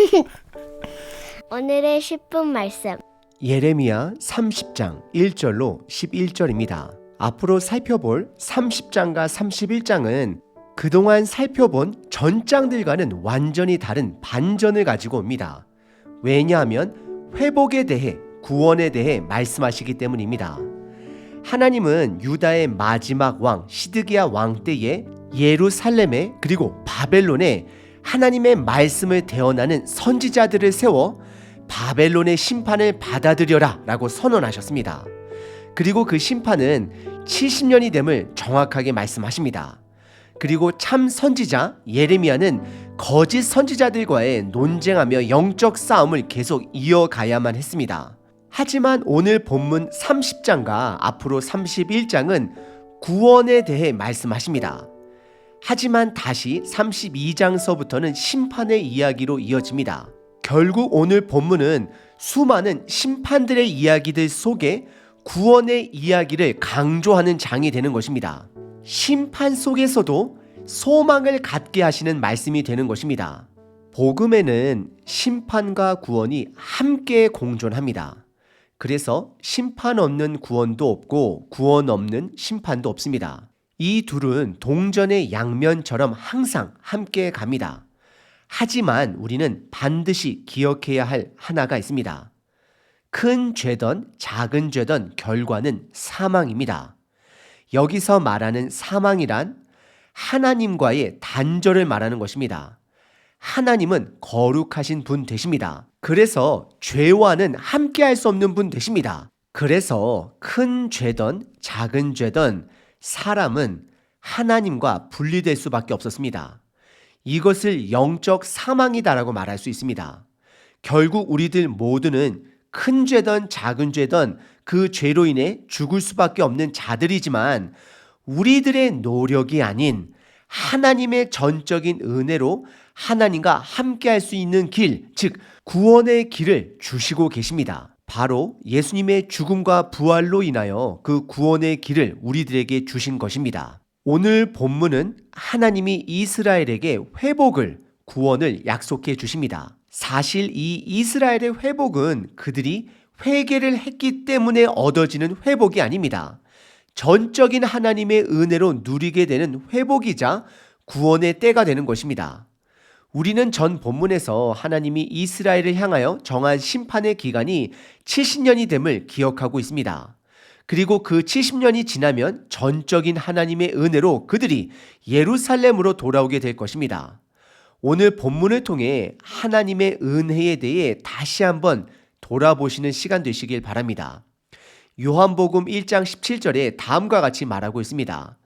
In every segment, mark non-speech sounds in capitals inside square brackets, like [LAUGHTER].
[LAUGHS] 오늘의 10분 말씀. 예레미야 30장 1절로 11절입니다. 앞으로 살펴볼 30장과 31장은 그동안 살펴본 전장들과는 완전히 다른 반전을 가지고 옵니다. 왜냐하면 회복에 대해 구원에 대해 말씀하시기 때문입니다. 하나님은 유다의 마지막 왕 시드기야 왕 때에 예루살렘에 그리고 바벨론에 하나님의 말씀을 대언하는 선지자들을 세워 바벨론의 심판을 받아들여라 라고 선언하셨습니다. 그리고 그 심판은 70년이 됨을 정확하게 말씀하십니다. 그리고 참 선지자 예레미야는 거짓 선지자들과의 논쟁하며 영적 싸움을 계속 이어가야만 했습니다. 하지만 오늘 본문 30장과 앞으로 31장은 구원에 대해 말씀하십니다. 하지만 다시 32장서부터는 심판의 이야기로 이어집니다. 결국 오늘 본문은 수많은 심판들의 이야기들 속에 구원의 이야기를 강조하는 장이 되는 것입니다. 심판 속에서도 소망을 갖게 하시는 말씀이 되는 것입니다. 복음에는 심판과 구원이 함께 공존합니다. 그래서 심판 없는 구원도 없고 구원 없는 심판도 없습니다. 이 둘은 동전의 양면처럼 항상 함께 갑니다. 하지만 우리는 반드시 기억해야 할 하나가 있습니다. 큰 죄든 작은 죄든 결과는 사망입니다. 여기서 말하는 사망이란 하나님과의 단절을 말하는 것입니다. 하나님은 거룩하신 분 되십니다. 그래서 죄와는 함께 할 수 없는 분 되십니다. 그래서 큰 죄든 작은 죄든 사람은 하나님과 분리될 수밖에 없었습니다. 이것을 영적 사망이다라고 말할 수 있습니다. 결국 우리들 모두는 큰 죄든 작은 죄든 그 죄로 인해 죽을 수밖에 없는 자들이지만 우리들의 노력이 아닌 하나님의 전적인 은혜로 하나님과 함께 할 수 있는 길, 즉 구원의 길을 주시고 계십니다. 바로 예수님의 죽음과 부활로 인하여 그 구원의 길을 우리들에게 주신 것입니다. 오늘 본문은 하나님이 이스라엘에게 회복을, 구원을 약속해 주십니다. 사실 이 이스라엘의 회복은 그들이 회개를 했기 때문에 얻어지는 회복이 아닙니다. 전적인 하나님의 은혜로 누리게 되는 회복이자 구원의 때가 되는 것입니다. 우리는 전 본문에서 하나님이 이스라엘을 향하여 정한 심판의 기간이 70년이 됨을 기억하고 있습니다. 그리고 그 70년이 지나면 전적인 하나님의 은혜로 그들이 예루살렘으로 돌아오게 될 것입니다. 오늘 본문을 통해 하나님의 은혜에 대해 다시 한번 돌아보시는 시간 되시길 바랍니다. 요한복음 1장 17절에 다음과 같이 말하고 있습니다.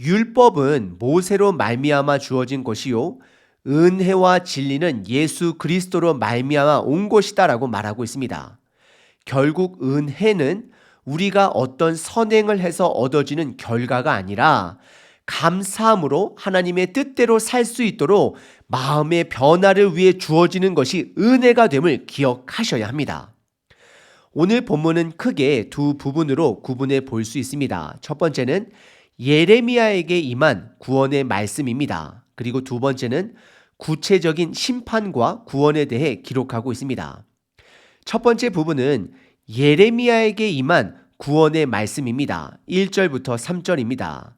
율법은 모세로 말미암아 주어진 것이요 은혜와 진리는 예수 그리스도로 말미암아 온 것이다라고 말하고 있습니다. 결국 은혜는 우리가 어떤 선행을 해서 얻어지는 결과가 아니라 감사함으로 하나님의 뜻대로 살 수 있도록 마음의 변화를 위해 주어지는 것이 은혜가 됨을 기억하셔야 합니다. 오늘 본문은 크게 두 부분으로 구분해 볼 수 있습니다. 첫 번째는 예레미야에게 임한 구원의 말씀입니다. 그리고 두 번째는 구체적인 심판과 구원에 대해 기록하고 있습니다. 첫 번째 부분은 예레미야에게 임한 구원의 말씀입니다. 1절부터 3절입니다.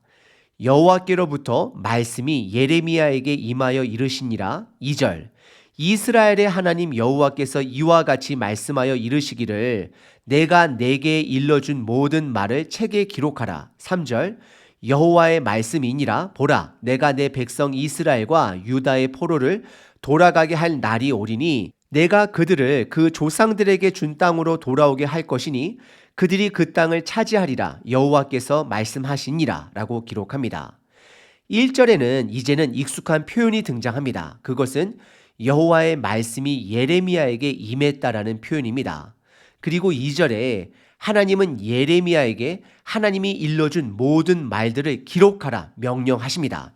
여호와께로부터 말씀이 예레미야에게 임하여 이르시니라 2절 이스라엘의 하나님 여호와께서 이와 같이 말씀하여 이르시기를 내가 내게 일러준 모든 말을 책에 기록하라 3절 여호와의 말씀이니라 보라 내가 내 백성 이스라엘과 유다의 포로를 돌아가게 할 날이 오리니 내가 그들을 그 조상들에게 준 땅으로 돌아오게 할 것이니 그들이 그 땅을 차지하리라 여호와께서 말씀하시니라라고 기록합니다. 1절에는 이제는 익숙한 표현이 등장합니다. 그것은 여호와의 말씀이 예레미야에게 임했다라는 표현입니다. 그리고 2절에 하나님은 예레미야에게 하나님이 일러준 모든 말들을 기록하라 명령하십니다.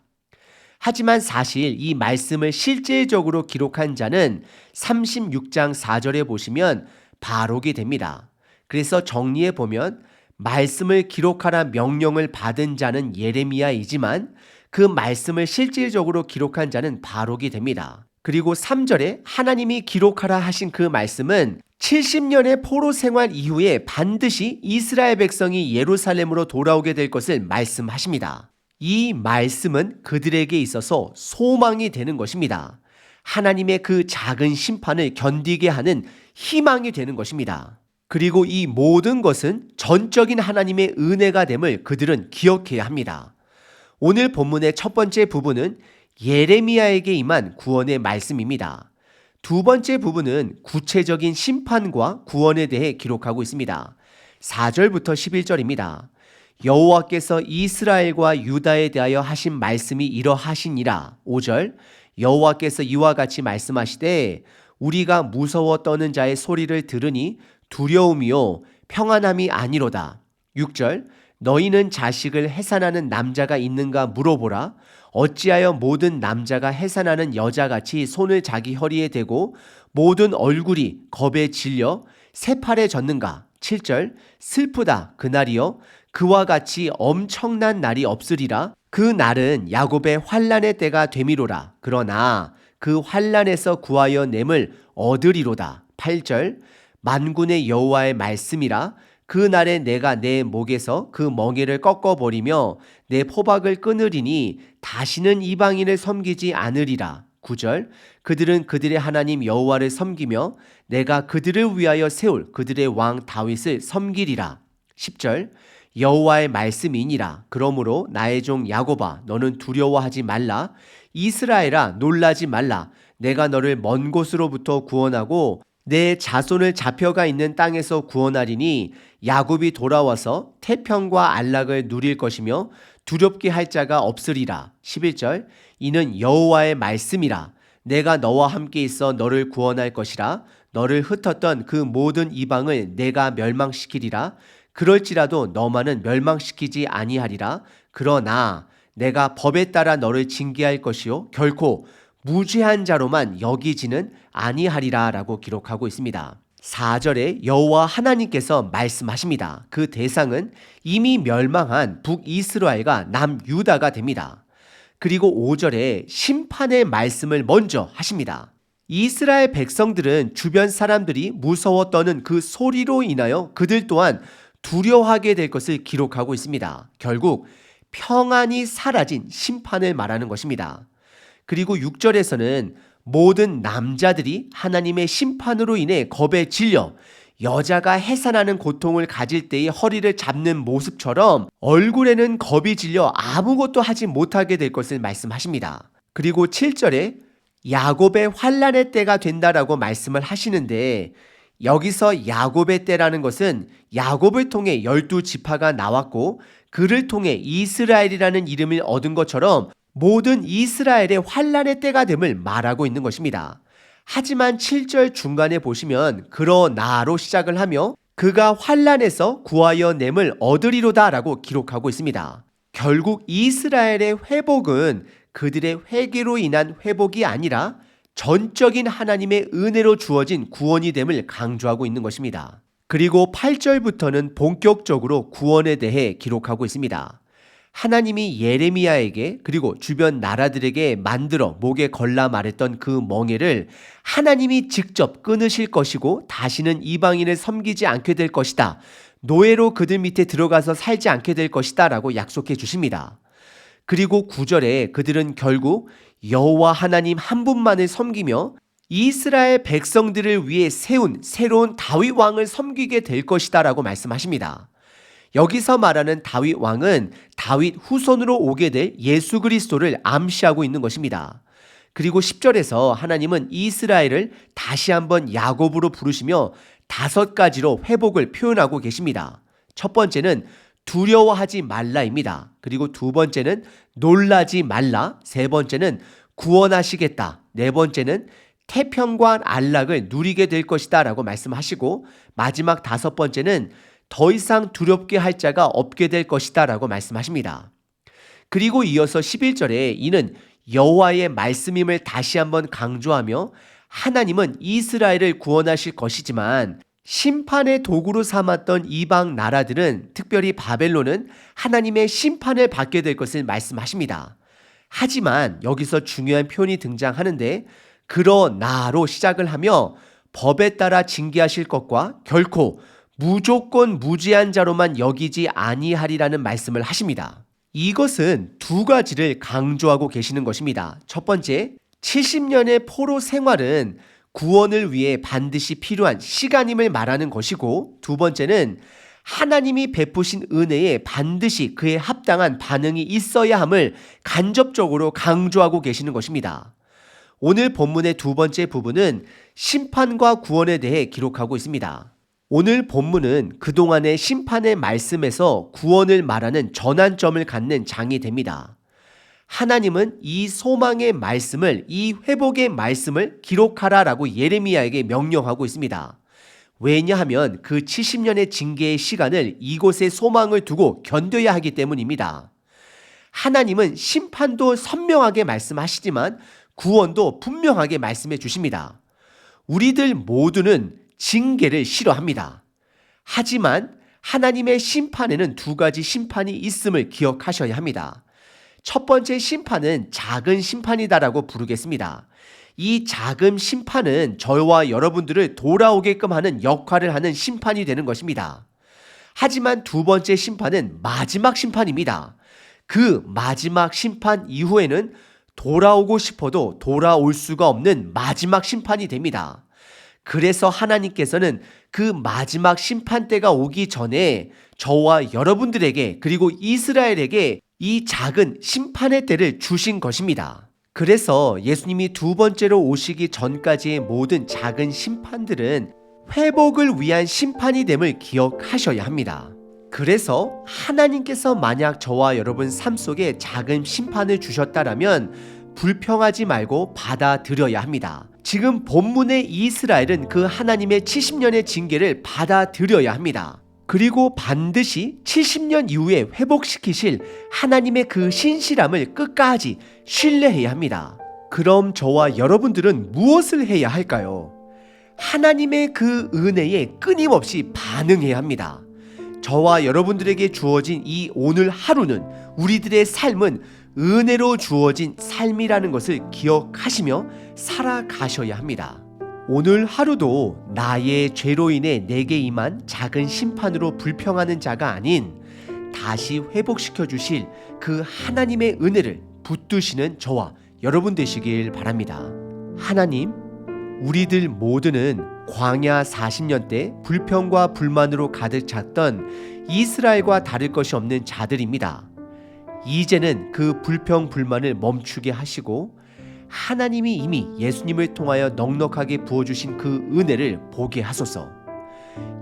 하지만 사실 이 말씀을 실제적으로 기록한 자는 36장 4절에 보시면 바로게 됩니다. 그래서 정리해 보면 말씀을 기록하라 명령을 받은 자는 예레미야이지만 그 말씀을 실질적으로 기록한 자는 바로게 됩니다. 그리고 3절에 하나님이 기록하라 하신 그 말씀은 70년의 포로 생활 이후에 반드시 이스라엘 백성이 예루살렘으로 돌아오게 될 것을 말씀하십니다. 이 말씀은 그들에게 있어서 소망이 되는 것입니다. 하나님의 그 작은 심판을 견디게 하는 희망이 되는 것입니다. 그리고 이 모든 것은 전적인 하나님의 은혜가 됨을 그들은 기억해야 합니다. 오늘 본문의 첫 번째 부분은 예레미야에게 임한 구원의 말씀입니다. 두 번째 부분은 구체적인 심판과 구원에 대해 기록하고 있습니다. 4절부터 11절입니다. 여호와께서 이스라엘과 유다에 대하여 하신 말씀이 이러하시니라. 5절 여호와께서 이와 같이 말씀하시되 우리가 무서워 떠는 자의 소리를 들으니 두려움이요 평안함이 아니로다. 6절 너희는 자식을 해산하는 남자가 있는가 물어보라. 어찌하여 모든 남자가 해산하는 여자같이 손을 자기 허리에 대고 모든 얼굴이 겁에 질려 새팔에 졌는가? 7절 슬프다 그날이여. 그와 같이 엄청난 날이 없으리라. 그 날은 야곱의 환란의 때가 되미로라. 그러나 그 환란에서 구하여 냄을 얻으리로다. 8절 만군의 여호와의 말씀이라 그 날에 내가 내 목에서 그 멍에를 꺾어버리며 내 포박을 끊으리니 다시는 이방인을 섬기지 않으리라. 9절 그들은 그들의 하나님 여호와를 섬기며 내가 그들을 위하여 세울 그들의 왕 다윗을 섬기리라. 10절 여호와의 말씀이니라. 그러므로 나의 종 야곱아 너는 두려워하지 말라. 이스라엘아 놀라지 말라. 내가 너를 먼 곳으로부터 구원하고 내 자손을 잡혀가 있는 땅에서 구원하리니 야곱이 돌아와서 태평과 안락을 누릴 것이며 두렵게 할 자가 없으리라. 11절. 이는 여호와의 말씀이라. 내가 너와 함께 있어 너를 구원할 것이라. 너를 흩었던 그 모든 이방을 내가 멸망시키리라. 그럴지라도 너만은 멸망시키지 아니하리라. 그러나 내가 법에 따라 너를 징계할 것이요. 결코 무죄한 자로만 여기지는 아니하리라라고 기록하고 있습니다. 4절에 여호와 하나님께서 말씀하십니다. 그 대상은 이미 멸망한 북이스라엘과 남유다가 됩니다. 그리고 5절에 심판의 말씀을 먼저 하십니다. 이스라엘 백성들은 주변 사람들이 무서워 떠는 그 소리로 인하여 그들 또한 두려워하게 될 것을 기록하고 있습니다. 결국 평안이 사라진 심판을 말하는 것입니다. 그리고 6절에서는 모든 남자들이 하나님의 심판으로 인해 겁에 질려 여자가 해산하는 고통을 가질 때의 허리를 잡는 모습처럼 얼굴에는 겁이 질려 아무것도 하지 못하게 될 것을 말씀하십니다. 그리고 7절에 야곱의 환란의 때가 된다라고 말씀을 하시는데 여기서 야곱의 때라는 것은 야곱을 통해 열두 지파가 나왔고 그를 통해 이스라엘이라는 이름을 얻은 것처럼 모든 이스라엘의 환란의 때가 됨을 말하고 있는 것입니다. 하지만 7절 중간에 보시면 그러나로 시작을 하며 그가 환란에서 구하여 냄을 얻으리로다라고 기록하고 있습니다. 결국 이스라엘의 회복은 그들의 회개로 인한 회복이 아니라 전적인 하나님의 은혜로 주어진 구원이 됨을 강조하고 있는 것입니다. 그리고 8절부터는 본격적으로 구원에 대해 기록하고 있습니다. 하나님이 예레미야에게 그리고 주변 나라들에게 만들어 목에 걸라 말했던 그 멍에를 하나님이 직접 끊으실 것이고 다시는 이방인을 섬기지 않게 될 것이다. 노예로 그들 밑에 들어가서 살지 않게 될 것이다. 라고 약속해 주십니다. 그리고 구절에 그들은 결국 여호와 하나님 한 분만을 섬기며 이스라엘 백성들을 위해 세운 새로운 다윗 왕을 섬기게 될 것이다라고 말씀하십니다. 여기서 말하는 다윗 왕은 다윗 후손으로 오게 될 예수 그리스도를 암시하고 있는 것입니다. 그리고 10절에서 하나님은 이스라엘을 다시 한번 야곱으로 부르시며 다섯 가지로 회복을 표현하고 계십니다. 첫 번째는 두려워하지 말라입니다. 그리고 두 번째는 놀라지 말라. 세 번째는 구원하시겠다. 네 번째는 태평과 안락을 누리게 될 것이다 라고 말씀하시고 마지막 다섯 번째는 더 이상 두렵게 할 자가 없게 될 것이다 라고 말씀하십니다. 그리고 이어서 11절에 이는 여호와의 말씀임을 다시 한번 강조하며 하나님은 이스라엘을 구원하실 것이지만 심판의 도구로 삼았던 이방 나라들은 특별히 바벨론은 하나님의 심판을 받게 될 것을 말씀하십니다. 하지만 여기서 중요한 표현이 등장하는데 그러나로 시작을 하며 법에 따라 징계하실 것과 결코 무조건 무죄한 자로만 여기지 아니하리라는 말씀을 하십니다. 이것은 두 가지를 강조하고 계시는 것입니다. 첫 번째, 70년의 포로 생활은 구원을 위해 반드시 필요한 시간임을 말하는 것이고, 두 번째는 하나님이 베푸신 은혜에 반드시 그에 합당한 반응이 있어야 함을 간접적으로 강조하고 계시는 것입니다. 오늘 본문의 두 번째 부분은 심판과 구원에 대해 기록하고 있습니다. 오늘 본문은 그동안의 심판의 말씀에서 구원을 말하는 전환점을 갖는 장이 됩니다. 하나님은 이 소망의 말씀을, 이 회복의 말씀을 기록하라 라고 예레미야에게 명령하고 있습니다. 왜냐하면 그 70년의 징계의 시간을 이곳에 소망을 두고 견뎌야 하기 때문입니다. 하나님은 심판도 선명하게 말씀하시지만 구원도 분명하게 말씀해 주십니다. 우리들 모두는 징계를 싫어합니다. 하지만 하나님의 심판에는 두 가지 심판이 있음을 기억하셔야 합니다. 첫 번째 심판은 작은 심판이다라고 부르겠습니다. 이 작은 심판은 저와 여러분들을 돌아오게끔 하는 역할을 하는 심판이 되는 것입니다. 하지만 두 번째 심판은 마지막 심판입니다. 그 마지막 심판 이후에는 돌아오고 싶어도 돌아올 수가 없는 마지막 심판이 됩니다. 그래서 하나님께서는 그 마지막 심판 때가 오기 전에 저와 여러분들에게 그리고 이스라엘에게 이 작은 심판의 때를 주신 것입니다. 그래서 예수님이 두 번째로 오시기 전까지의 모든 작은 심판들은 회복을 위한 심판이 됨을 기억하셔야 합니다. 그래서 하나님께서 만약 저와 여러분 삶 속에 작은 심판을 주셨다라면 불평하지 말고 받아들여야 합니다. 지금 본문의 이스라엘은 그 하나님의 70년의 징계를 받아들여야 합니다. 그리고 반드시 70년 이후에 회복시키실 하나님의 그 신실함을 끝까지 신뢰해야 합니다. 그럼 저와 여러분들은 무엇을 해야 할까요? 하나님의 그 은혜에 끊임없이 반응해야 합니다. 저와 여러분들에게 주어진 이 오늘 하루는 우리들의 삶은 은혜로 주어진 삶이라는 것을 기억하시며 살아가셔야 합니다. 오늘 하루도 나의 죄로 인해 내게 임한 작은 심판으로 불평하는 자가 아닌 다시 회복시켜 주실 그 하나님의 은혜를 붙드시는 저와 여러분 되시길 바랍니다. 하나님, 우리들 모두는 광야 40년 때 불평과 불만으로 가득 찼던 이스라엘과 다를 것이 없는 자들입니다. 이제는 그 불평 불만을 멈추게 하시고 하나님이 이미 예수님을 통하여 넉넉하게 부어주신 그 은혜를 보게 하소서.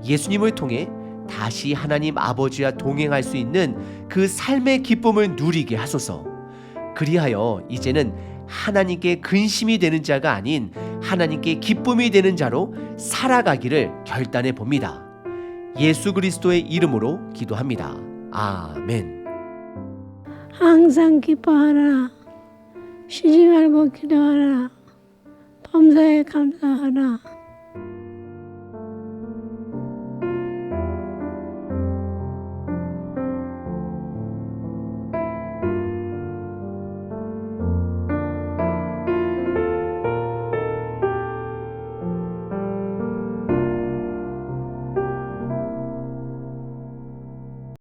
예수님을 통해 다시 하나님 아버지와 동행할 수 있는 그 삶의 기쁨을 누리게 하소서. 그리하여 이제는 하나님께 근심이 되는 자가 아닌 하나님께 기쁨이 되는 자로 살아가기를 결단해 봅니다. 예수 그리스도의 이름으로 기도합니다. 아멘. 항상 기뻐하라. 쉬지 말고 기도하라. 범사에 감사하라.